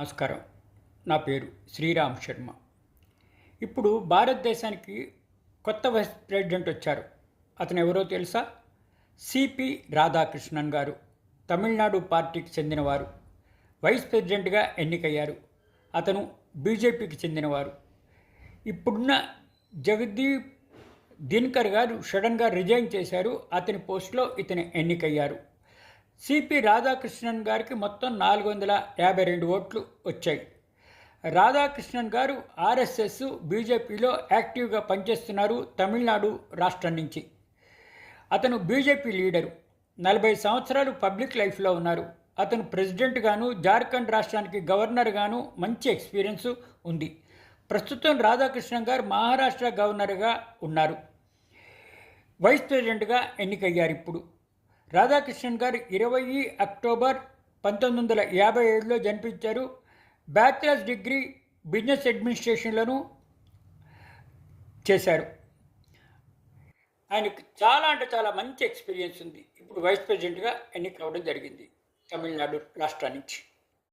నమస్కారం. నా పేరు శ్రీరామ్ శర్మ. ఇప్పుడు భారతదేశానికి కొత్త వైస్ ప్రెసిడెంట్ వచ్చారు. అతను ఎవరో తెలుసా? సిపి రాధాకృష్ణన్ గారు. తమిళనాడు పార్టీకి చెందినవారు. వైస్ ప్రెసిడెంట్గా ఎన్నికయ్యారు. అతను బీజేపీకి చెందినవారు. ఇప్పుడున్న జగదీప్ దినకర్ గారు సడన్గా రిజైన్ చేశారు. అతని పోస్టులో ఇతను ఎన్నికయ్యారు. సిపి రాధాకృష్ణన్ గారికి మొత్తం నాలుగు వందల యాభై రెండు ఓట్లు వచ్చాయి. రాధాకృష్ణన్ గారు ఆర్ఎస్ఎస్ బీజేపీలో యాక్టివ్గా పనిచేస్తున్నారు తమిళనాడు రాష్ట్రం నుంచి. అతను బీజేపీ లీడరు. నలభై సంవత్సరాలు పబ్లిక్ లైఫ్లో ఉన్నారు. అతను ప్రెసిడెంట్గాను జార్ఖండ్ రాష్ట్రానికి గవర్నర్గాను మంచి ఎక్స్పీరియన్స్ ఉంది. ప్రస్తుతం రాధాకృష్ణన్ గారు మహారాష్ట్ర గవర్నర్గా ఉన్నారు. వైస్ ప్రెసిడెంట్గా ఎన్నికయ్యారు ఇప్పుడు. రాధాకృష్ణన్ గారు ఇరవై అక్టోబర్ పంతొమ్మిది వందల యాభై ఏడులో జన్మించారు. బ్యాచిలర్స్ డిగ్రీ బిజినెస్ అడ్మినిస్ట్రేషన్లను చేశారు. ఆయనకు చాలా అంటే చాలా మంచి ఎక్స్పీరియన్స్ ఉంది. ఇప్పుడు వైస్ ప్రెసిడెంట్గా ఎన్నిక అవ్వడం జరిగింది తమిళనాడు రాష్ట్రం నుంచి